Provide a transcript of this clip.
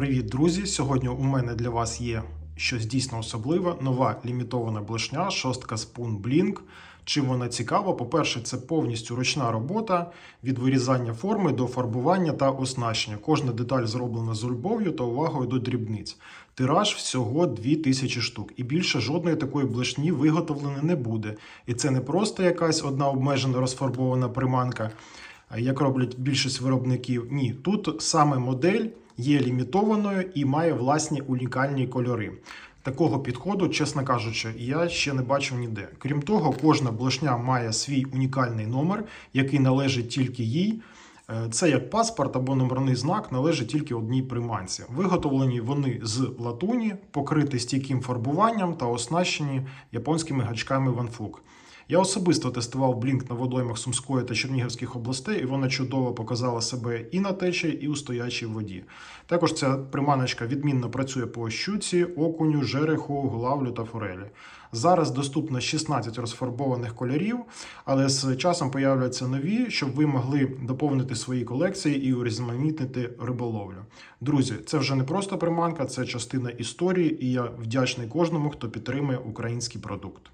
Привіт, друзі! Сьогодні у мене для вас є щось дійсно особливе. Нова лімітована блешня, шостка Spoon Blink. Чим вона цікава? По-перше, це повністю ручна робота від вирізання форми до фарбування та оснащення. Кожна деталь зроблена з любов'ю та увагою до дрібниць. Тираж всього 2000 штук, і більше жодної такої блешні виготовлено не буде. І це не просто якась одна обмежена розфарбована приманка, як роблять більшість виробників. Ні, тут саме модель є лімітованою і має власні унікальні кольори. Такого підходу, чесно кажучи, я ще не бачив ніде. Крім того, кожна блешня має свій унікальний номер, який належить тільки їй. Е, Це як паспорт або номерний знак належить тільки одній приманці. Виготовлені вони з латуні, покриті стійким фарбуванням та оснащені японськими гачками ванфук. Я особисто тестував блінк на водоймах Сумської та Чернігівських областей, і вона чудово показала себе і на течії, і у стоячій воді. Також ця приманочка відмінно працює по щуці, окуню, жереху, главлю та форелі. Зараз доступно 16 розфарбованих кольорів, але з часом появляться нові, щоб ви могли доповнити свої колекції і урізноманітнити риболовлю. Друзі, це вже не просто приманка, це частина історії, і я вдячний кожному, хто підтримує український продукт.